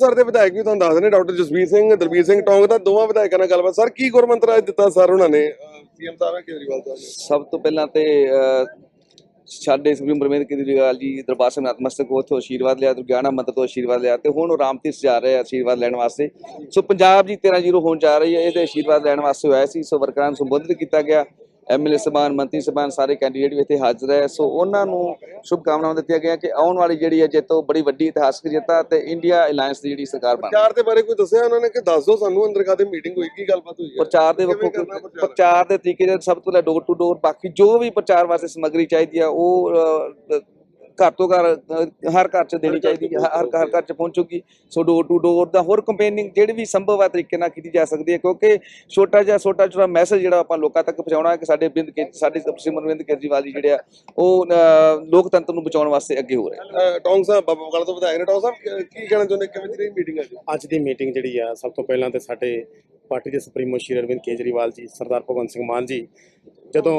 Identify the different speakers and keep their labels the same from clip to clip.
Speaker 1: Sir ਦੇ ਵਿਧਾਇਕ ਵੀ ਤੁਹਾਨੂੰ ਦੱਸਦੇ ਨੇ, ਡਾਕਟਰ ਜਸਵੀਰ ਸਿੰਘ, ਦਲਬੀਰ ਸਿੰਘ ਟੌਂਗ ਦਾ ਦੋਵਾਂ ਵਿਧਾਇਕਾਂ ਨਾਲ ਗੱਲਬਾਤ। ਸਰ, ਕੀ ਗੁਰਮੰਤਰ ਅੱਜ ਦਿੱਤਾ ਸਰ ਉਹਨਾਂ ਨੇ? ਸੀਐਮ ਸਾਹਿਬ ਕੇਜਰੀਵਾਲ ਸਾਹਿਬ ਨੇ।
Speaker 2: ਸਭ ਤੋਂ ਪਹਿਲਾਂ ਤੇ ਸਾਡੇ ਸੁਪਰੀਮ ਪ੍ਰਮੇਦ ਕੇਜਰੀਵਾਲ ਜੀ ਦਰਬਾਰ ਸਾਹਿਬ ਨਤਮਸਤਕ ਹੋਏ ਤੋਂ ਆਸ਼ੀਰਵਾਦ ਲਿਆ, ਦੁਰਗਿਆਣਾ ਮੰਦਰ ਤੋਂ ਆਸ਼ੀਰਵਾਦ ਲਿਆ ਤੇ ਹੁਣ ਉਹ ਰਾਮਤੀਰਥ ਜਾ ਰਹੇ ਆ ਆਸ਼ੀਰਵਾਦ ਲੈਣ ਵਾਸਤੇ। ਸੋ ਪੰਜਾਬ ਜੀ 13-0 ਹੋਣ ਜਾ ਰਹੀ ਹੈ, ਇਹਦੇ ਆਸ਼ੀਰਵਾਦ ਲੈਣ ਵਾਸਤੇ ਹੋਇਆ ਸੀ, ਸੋ ਵਰਕਰਾਂ ਨੂੰ ਸੰਬੋਧਿਤ ਕੀਤਾ ਗਿਆ। ਐਮਐਲਏ ਸਭਾਨ ਮੰਤਰੀ ਸਭਾਨ ਸਾਰੇ ਕੈਂਡੀਡੇਟ ਵੀ ਇੱਥੇ ਹਾਜ਼ਰ ਹੈ ਸੋ ਉਹਨਾਂ ਨੂੰ ਸ਼ੁਭ ਕਾਮਨਾਵਾਂ ਦਿੱਤੀਆਂ ਗਈਆਂ ਕਿ ਆਉਣ ਵਾਲੀ ਜਿਹੜੀ ਹੈ ਜਿੱਤ ਬੜੀ ਵੱਡੀ ਇਤਿਹਾਸਕ ਜਿੱਤ ਆ ਤੇ ਇੰਡੀਆ ਅਲਾਈਅੰਸ ਦੀ ਜਿਹੜੀ ਸਰਕਾਰ ਬਣ
Speaker 1: ਪ੍ਰਚਾਰ ਦੇ ਬਾਰੇ ਕੋਈ ਦੱਸਿਆ ਉਹਨਾਂ ਨੇ ਕਿ ਦੱਸ ਦਿਓ ਸਾਨੂੰ ਅੰਦਰ ਕਾਦੇ ਮੀਟਿੰਗ ਹੋਈ ਕੀ ਗੱਲਬਾਤ ਹੋਈ ਹੈ
Speaker 2: ਪ੍ਰਚਾਰ ਦੇ ਵੱਖੋ
Speaker 1: ਪ੍ਰਚਾਰ?
Speaker 2: ਦੇ ਤਰੀਕੇ ਦੇ ਸਭ ਤੋਂ ਪਹਿਲਾਂ ਡੋਰ ਟੂ ਡੋਰ ਬਾਕੀ ਜੋ ਵੀ ਪ੍ਰਚਾਰ ਵਾਸਤੇ ਸਮੱਗਰੀ ਚਾਹੀਦੀ ਆ ਉਹ ਘਰ ਤੋਂ ਘਰ ਹਰ ਘਰ ਚ ਦੇਣੀ ਚਾਹੀਦੀ ਹੈ ਹਰ ਹਰ ਘਰ ਚ ਪਹੁੰਚੂਗੀ। ਸੋ ਡੋਰ ਟੂ ਡੋਰ ਦਾ ਹੋਰ ਕੰਪੇਨਿੰਗ ਜਿਹੜੀ ਵੀ ਸੰਭਵ ਹੈ ਤਰੀਕੇ ਨਾਲ ਕੀਤੀ ਜਾ ਸਕਦੀ ਹੈ ਕਿਉਂਕਿ ਛੋਟਾ ਜਿਹਾ ਛੋਟਾ ਛੋਟਾ ਮੈਸੇਜ ਜਿਹੜਾ ਆਪਾਂ ਲੋਕਾਂ ਤੱਕ ਪਹੁੰਚਾਉਣਾ ਹੈ ਕਿ ਸਾਡੇ ਬਿੰਦ ਕੇ ਸਾਡੇ ਸਿਮਰਨਵਿੰਦ ਕੇਜਰੀਵਾਲ ਜੀ ਜਿਹੜੇ ਆ ਉਹ ਲੋਕਤੰਤਰ ਨੂੰ ਬਚਾਉਣ ਵਾਸਤੇ ਅੱਗੇ ਹੋ ਰਹੇ
Speaker 1: ਟੌਂਗ ਸਾਹਿਬ ਬਾਬਾ ਬਕਾਲਾ ਤੋਂ ਵਿਧਾਇਕ ਨੇ। ਟੌਂਗ ਸਾਹਿਬ ਕੀ- ਕੀ ਕਹਿਣਾ ਚਾਹੁੰਦੇ ਕਿਵੇਂ ਦੀ ਰਹੀ ਮੀਟਿੰਗ ਅੱਜ?
Speaker 3: ਅੱਜ ਦੀ ਮੀਟਿੰਗ ਜਿਹੜੀ ਆ ਸਭ ਤੋਂ ਪਹਿਲਾਂ ਤੇ ਸਾਡੇ ਪਾਰਟੀ ਦੇ ਸੁਪਰੀਮੋ ਸ਼੍ਰੀ ਅਰਵਿੰਦ ਕੇਜਰੀਵਾਲ ਜੀ ਸਰਦਾਰ ਭਗਵੰਤ ਸਿੰਘ ਮਾਨ ਜੀ ਜਦੋਂ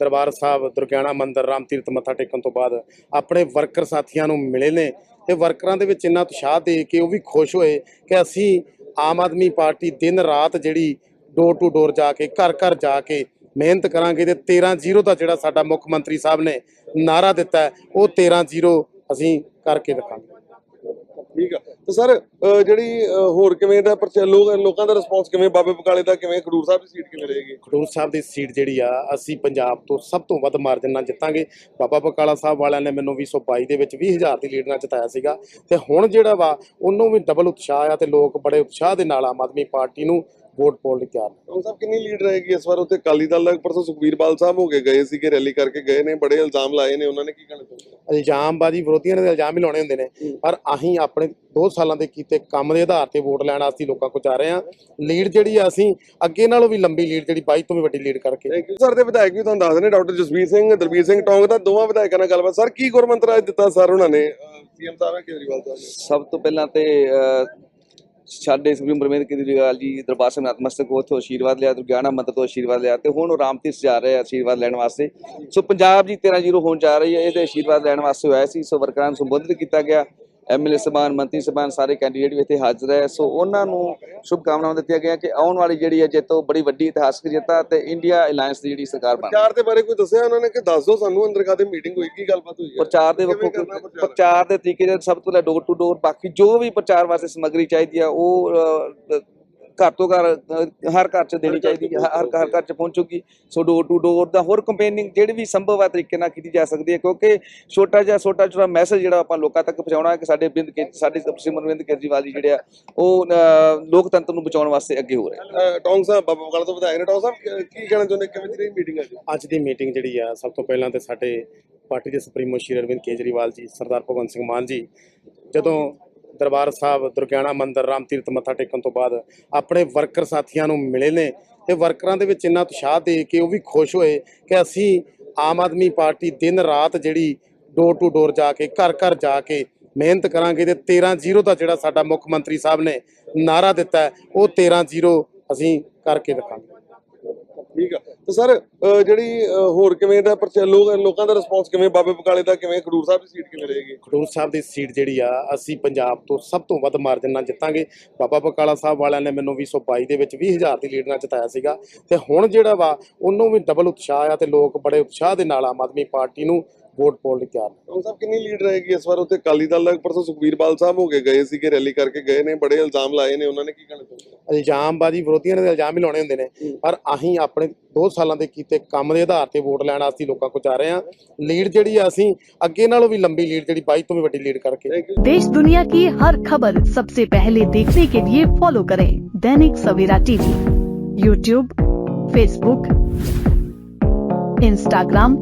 Speaker 3: ਦਰਬਾਰ ਸਾਹਿਬ, ਦੁਰਗਿਆਣਾ ਮੰਦਿਰ, ਰਾਮ ਤੀਰਥ ਮੱਥਾ ਟੇਕਣ ਤੋਂ ਬਾਅਦ ਆਪਣੇ ਵਰਕਰ ਸਾਥੀਆਂ ਨੂੰ ਮਿਲੇ ਨੇ ਤੇ ਵਰਕਰਾਂ ਦੇ ਵਿੱਚ ਇੰਨਾ ਉਤਸ਼ਾਹ ਦੇ ਕੇ ਉਹ ਵੀ ਖੁਸ਼ ਹੋਏ ਕਿ ਅਸੀਂ ਆਮ ਆਦਮੀ ਪਾਰਟੀ ਦਿਨ ਰਾਤ ਜਿਹੜੀ ਡੋਰ ਟੂ ਡੋਰ ਜਾ ਕੇ, ਘਰ ਘਰ ਜਾ ਕੇ ਮਿਹਨਤ ਕਰਾਂਗੇ ਤੇ 13-0 ਦਾ ਜਿਹੜਾ ਸਾਡਾ ਮੁੱਖ ਮੰਤਰੀ ਸਾਹਿਬ ਨੇ ਨਾਰਾ ਦਿੱਤਾ ਉਹ 13-0 ਅਸੀਂ ਕਰਕੇ ਦਿਖਾਂਗੇ
Speaker 1: ਤੇ ਸਰ ਜਿਹੜੀ ਹੋਰ ਕਿਵੇਂ ਦਾ ਲੋਕ ਲੋਕਾਂ ਦਾ ਰਿਸਪੌਂਸ ਕਿਵੇਂ? ਬਾਬੇ ਬਕਾਲੇ ਦਾ ਕਿਵੇਂ? ਖਡੂਰ ਸਾਹਿਬ ਦੀ ਸੀਟ ਕਿਵੇਂ ਰਹੇਗੀ?
Speaker 3: ਖਡੂਰ ਸਾਹਿਬ ਦੀ ਸੀਟ ਜਿਹੜੀ ਆ ਅਸੀਂ ਪੰਜਾਬ ਤੋਂ ਸਭ ਤੋਂ ਵੱਧ ਮਾਰਜਨ ਨਾਲ ਜਿੱਤਾਂਗੇ। ਬਾਬਾ ਬਕਾਲਾ ਸਾਹਿਬ ਵਾਲਿਆਂ ਨੇ ਮੈਨੂੰ 2022 ਦੇ ਵਿੱਚ 20000 ਦੀ ਲੀਡ ਨਾਲ ਜਿਤਾਇਆ ਸੀਗਾ। ਤੇ ਹੁਣ ਜਿਹੜਾ ਵਾ ਉਹਨੂੰ ਵੀ ਡਬਲ ਉਤਸ਼ਾਹ ਆ ਤੇ ਲੋਕ ਬੜੇ ਉਤਸ਼ਾਹ ਦੇ ਨਾਲ ਆਮ ਆਦਮੀ ਪਾਰਟੀ ਨੂੰ ਵੋਟ ਪਾਉਣ ਲਈ ਤਿਆਰ ਨੇ।
Speaker 1: ਸਾਹਿਬ ਕਿੰਨੀ ਲੀਡ ਰਹੇਗੀ ਇਸ ਵਾਰ? ਉੱਥੇ ਅਕਾਲੀ ਦਲ ਦਾ ਪਰਸੋਂ ਸੁਖਬੀਰ ਬਾਲ ਸਾਹਿਬ ਹੋ ਕੇ ਗਏ ਸੀਗੇ ਰੈਲੀ ਕਰਕੇ ਗਏ ਨੇ ਬੜੇ ਇਲਜ਼ਾਮ ਲਾਏ ਨੇ। ਉਹਨਾਂ ਨੇ ਕੀ ਕਹਿਣਾ ਚਾਹੁੰਦੇ
Speaker 3: ਇਲਜ਼ਾਮਬਾਜ਼ੀ ਵਿਰੋਧੀਆਂ ਨੇ ਤਾਂ ਇਲਜ਼ਾਮ ਹੀ ਲਾਉਣੇ ਹੁੰਦੇ ਨੇ। ਪਰ ਅਸੀਂ ਆਪਣੇ 2 ਸਾਲਾਂ ਦੇ ਕੀਤੇ ਕੰਮ ਦੇ ਆਧਾਰ ਤੇ ਵੋਟ ਲੈਣ ਵਾਸਤੇ ਲੋਕਾਂ ਕੋਲ ਜਾ ਰਹੇ ਹਾਂ। ਲੀਡ ਜਿਹੜੀ ਆ ਅਸੀਂ ਅੱਗੇ ਨਾਲੋਂ ਵੀ ਲੰਬੀ ਲੀਡ ਜਿਹੜੀ 22 ਤੋਂ ਵੀ ਵੱਡੀ ਲੀਡ ਕਰਕੇ।
Speaker 1: ਥੈਂਕ ਯੂ ਸਰ ਦੇ ਵਿਧਾਇਕ ਵੀ ਤੁਹਾਨੂੰ ਦੱਸਦੇ ਨੇ ਡਾਕਟਰ ਜਸਵੀਰ ਸਿੰਘ ਦਲਬੀਰ ਸਿੰਘ ਟੌਂਗ ਦਾ ਦੋਵਾਂ ਵਿਧਾਇਕਾਂ ਨਾਲ ਗੱਲਬਾਤ। ਸਰ ਕੀ ਗੁਰਮੰਤਰ ਅੱਜ ਦਿੱਤਾ ਸਰ ਉਹਨਾਂ ਨੇ? ਸੀਐਮ ਸਾਹਿਬ ਕੇਜਰੀਵਾਲ ਸਾਹਿਬ
Speaker 2: ਸਭ ਤੋਂ ਪਹਿਲਾਂ ਤੇ ਸਾਡੇ ਸੁਪਰੀਮ ਪ੍ਰਮੇਦ ਕੇਜਰੀਵਾਲ ਜੀ, ਦਰਬਾਰ ਸਾਹਿਬ ਨਤਮਸਤਕ ਹੋਏ ਤੋਂ ਆਸ਼ੀਰਵਾਦ ਲਿਆ, ਦੁਰਗਿਆਣਾ ਮੰਦਰ ਤੋਂ ਆਸ਼ੀਰਵਾਦ ਲਿਆ ਤੇ ਹੁਣ ਉਹ ਰਾਮਤੀਸ ਜਾ ਰਹੇ ਆ ਆਸ਼ੀਰਵਾਦ ਲੈਣ ਵਾਸਤੇ। ਸੋ ਪੰਜਾਬ ਜੀ 13-0 ਹੋਣ ਜਾ ਰਹੀ ਹੈ, ਇਹਦੇ ਆਸ਼ੀਰਵਾਦ ਲੈਣ ਵਾਸਤੇ ਹੋਇਆ ਸੀ, ਸੋ ਵਰਕਰਾਂ ਨੂੰ ਸੰਬੋਧਿਤ ਕੀਤਾ ਗਿਆ। ਐਮਐਲਏ ਸਭਾਨ ਮੰਤਰੀ ਸਭਾਨ ਸਾਰੇ ਕੈਂਡੀਡੇਟ ਵੀ ਇੱਥੇ ਹਾਜ਼ਰ ਹੈ ਸੋ ਉਹਨਾਂ ਨੂੰ ਸ਼ੁਭ ਕਾਮਨਾਵਾਂ ਦਿੱਤੀਆਂ ਗਈਆਂ ਕਿ ਆਉਣ ਵਾਲੀ ਜਿਹੜੀ ਹੈ ਜਿੱਤ ਬੜੀ ਵੱਡੀ ਇਤਿਹਾਸਕ ਜਿੱਤ ਆ ਤੇ ਇੰਡੀਆ ਅਲਾਈਅੰਸ ਦੀ ਜਿਹੜੀ ਸਰਕਾਰ ਬਣ
Speaker 1: ਪ੍ਰਚਾਰ ਦੇ ਬਾਰੇ ਕੋਈ ਦੱਸਿਆ ਉਹਨਾਂ ਨੇ ਕਿ ਦੱਸ ਦਿਓ ਸਾਨੂੰ ਅੰਦਰ ਕਾਦੇ ਮੀਟਿੰਗ ਹੋਈ ਕੀ ਗੱਲਬਾਤ ਹੋਈ ਹੈ
Speaker 2: ਪ੍ਰਚਾਰ ਦੇ ਵੱਖੋ
Speaker 1: ਪ੍ਰਚਾਰ?
Speaker 2: ਦੇ ਤਰੀਕੇ ਦੇ ਸਭ ਤੋਂ ਪਹਿਲਾਂ ਡੋਰ ਟੂ ਡੋਰ ਬਾਕੀ ਜੋ ਵੀ ਪ੍ਰਚਾਰ ਵਾਸਤੇ ਸਮੱਗਰੀ ਚਾਹੀਦੀ ਆ ਉਹ ਘਰ ਤੋਂ ਘਰ ਹਰ ਘਰ ਚ ਦੇਣੀ ਚਾਹੀਦੀ ਹੈ ਹਰ ਹਰ ਘਰ ਚ ਪਹੁੰਚੂਗੀ। ਸੋ ਡੋਰ ਟੂ ਡੋਰ ਦਾ ਹੋਰ ਕੰਪੇਨਿੰਗ ਜਿਹੜੀ ਵੀ ਸੰਭਵ ਹੈ ਤਰੀਕੇ ਨਾਲ ਕੀਤੀ ਜਾ ਸਕਦੀ ਹੈ ਕਿਉਂਕਿ ਛੋਟਾ ਜਿਹਾ ਛੋਟਾ ਛੋਟਾ ਮੈਸੇਜ ਜਿਹੜਾ ਆਪਾਂ ਲੋਕਾਂ ਤੱਕ ਪਹੁੰਚਾਉਣਾ ਹੈ ਕਿ ਸਾਡੇ ਬਿੰਦ ਕੇ ਸਾਡੇ ਸਿਮਰਨਵਿੰਦ ਕੇਜਰੀਵਾਲ ਜੀ ਜਿਹੜੇ ਆ ਉਹ ਲੋਕਤੰਤਰ ਨੂੰ ਬਚਾਉਣ ਵਾਸਤੇ ਅੱਗੇ ਹੋ ਰਹੇ
Speaker 1: ਟੌਂਗ ਸਾਹਿਬ ਬਾਬਾ ਬਕਾਲਾ ਤੋਂ ਵਿਧਾਇਕ ਨੇ। ਟੌਂਗ ਸਾਹਿਬ ਕੀ- ਕੀ ਕਹਿਣਾ ਚਾਹੁੰਦੇ ਕਿਵੇਂ ਦੀ ਰਹੀ ਮੀਟਿੰਗ ਅੱਜ?
Speaker 3: ਅੱਜ ਦੀ ਮੀਟਿੰਗ ਜਿਹੜੀ ਆ ਸਭ ਤੋਂ ਪਹਿਲਾਂ ਤੇ ਸਾਡੇ ਪਾਰਟੀ ਦੇ ਸੁਪਰੀਮੋ ਸ਼੍ਰੀ ਅਰਵਿੰਦ ਕੇਜਰੀਵਾਲ ਜੀ ਸਰਦਾਰ ਭਗਵੰਤ ਸਿੰਘ ਮਾਨ ਜੀ ਜਦੋਂ ਦਰਬਾਰ ਸਾਹਿਬ, ਦੁਰਗਿਆਣਾ ਮੰਦਿਰ, ਰਾਮ ਤੀਰਥ ਮੱਥਾ ਟੇਕਣ ਤੋਂ ਬਾਅਦ ਆਪਣੇ ਵਰਕਰ ਸਾਥੀਆਂ ਨੂੰ ਮਿਲੇ ਨੇ ਤੇ ਵਰਕਰਾਂ ਦੇ ਵਿੱਚ ਇੰਨਾ ਉਤਸ਼ਾਹ ਦੇ ਕੇ ਉਹ ਵੀ ਖੁਸ਼ ਹੋਏ ਕਿ ਅਸੀਂ ਆਮ ਆਦਮੀ ਪਾਰਟੀ ਦਿਨ ਰਾਤ ਜਿਹੜੀ ਡੋਰ ਟੂ ਡੋਰ ਜਾ ਕੇ, ਘਰ ਘਰ ਜਾ ਕੇ ਮਿਹਨਤ ਕਰਾਂਗੇ ਤੇ 13-0 ਦਾ ਜਿਹੜਾ ਸਾਡਾ ਮੁੱਖ ਮੰਤਰੀ ਸਾਹਿਬ ਨੇ ਨਾਰਾ ਦਿੱਤਾ ਉਹ 13-0 ਅਸੀਂ ਕਰਕੇ ਦਿਖਾਂਗੇ
Speaker 1: ਤੇ ਸਰ ਜਿਹੜੀ ਹੋਰ ਕਿਵੇਂ ਦਾ ਲੋਕ ਲੋਕਾਂ ਦਾ ਰਿਸਪੌਂਸ ਕਿਵੇਂ? ਬਾਬੇ ਬਕਾਲੇ ਦਾ ਕਿਵੇਂ? ਖਡੂਰ ਸਾਹਿਬ ਦੀ ਸੀਟ ਕਿਵੇਂ ਰਹੇਗੀ?
Speaker 3: ਖਡੂਰ ਸਾਹਿਬ ਦੀ ਸੀਟ ਜਿਹੜੀ ਆ, ਅਸੀਂ ਪੰਜਾਬ ਤੋਂ ਸਭ ਤੋਂ ਵੱਧ ਮਾਰਜਨ ਨਾਲ ਜਿੱਤਾਂਗੇ। ਬਾਬਾ ਬਕਾਲਾ ਸਾਹਿਬ ਵਾਲਿਆਂ ਨੇ ਮੈਨੂੰ 2022 ਦੇ ਵਿੱਚ 20000 ਦੀ ਲੀਡ ਨਾਲ ਜਿਤਾਇਆ ਸੀਗਾ। ਤੇ ਹੁਣ ਜਿਹੜਾ ਵਾ, ਉਹਨੂੰ ਵੀ ਡਬਲ ਉਤਸ਼ਾਹ ਆ ਤੇ ਲੋਕ ਬੜੇ ਉਤਸ਼ਾਹ ਦੇ ਨਾਲ ਆਮ ਆਦਮੀ ਪਾਰਟੀ ਨੂੰ ਵੋਟ ਪਾਉਣ ਲਈ ਤਿਆਰ ਨੇ
Speaker 1: ਟੌਂਗ ਸਾਹਿਬ ਕਿੰਨੀ ਲੀਡ ਰਹੇਗੀ ਇਸ ਵਾਰ ਉੱਥੇ ਅਕਾਲੀ ਦਲ ਦਾ ਪਰਸੋਂ ਸੁਖਬੀਰ ਬਾਲ ਸਾਹਿਬ ਹੋ ਕੇ ਗਏ ਸੀਗੇ ਰੈਲੀ ਕਰਕੇ ਗਏ ਨੇ ਬੜੇ ਇਲਜ਼ਾਮ ਲਾਏ ਨੇ ਉਹਨਾਂ ਨੇ ਕੀ ਕਹਿਣਾ ਚਾਹੁੰਦੇ
Speaker 3: ਇਲਜ਼ਾਮਬਾਜ਼ੀ ਵਿਰੋਧੀਆਂ ਨੇ ਤਾਂ ਇਲਜ਼ਾਮ ਹੀ ਲਾਉਣੇ ਹੁੰਦੇ ਨੇ ਪਰ ਅਸੀਂ ਆਪਣੇ 2 ਸਾਲਾਂ ਦੇ ਕੀਤੇ ਕੰਮ ਦੇ ਆਧਾਰ ਤੇ ਵੋਟ ਲੈਣ ਵਾਸਤੇ ਲੋਕਾਂ ਕੋਲ ਜਾ ਰਹੇ ਹਾਂ ਲੀਡ ਜਿਹੜੀ ਆ ਅਸੀਂ ਅੱਗੇ ਨਾਲੋਂ ਵੀ ਲੰਬੀ ਲੀਡ ਜਿਹੜੀ 22 ਤੋਂ ਵੀ ਵੱਡੀ ਲੀਡ ਕਰਕੇ
Speaker 1: ਥੈਂਕ ਯੂ
Speaker 4: देश दुनिया की हर खबर सबसे पहले देखने के लिए फॉलो करें Dainik Savera TV YouTube Facebook Instagram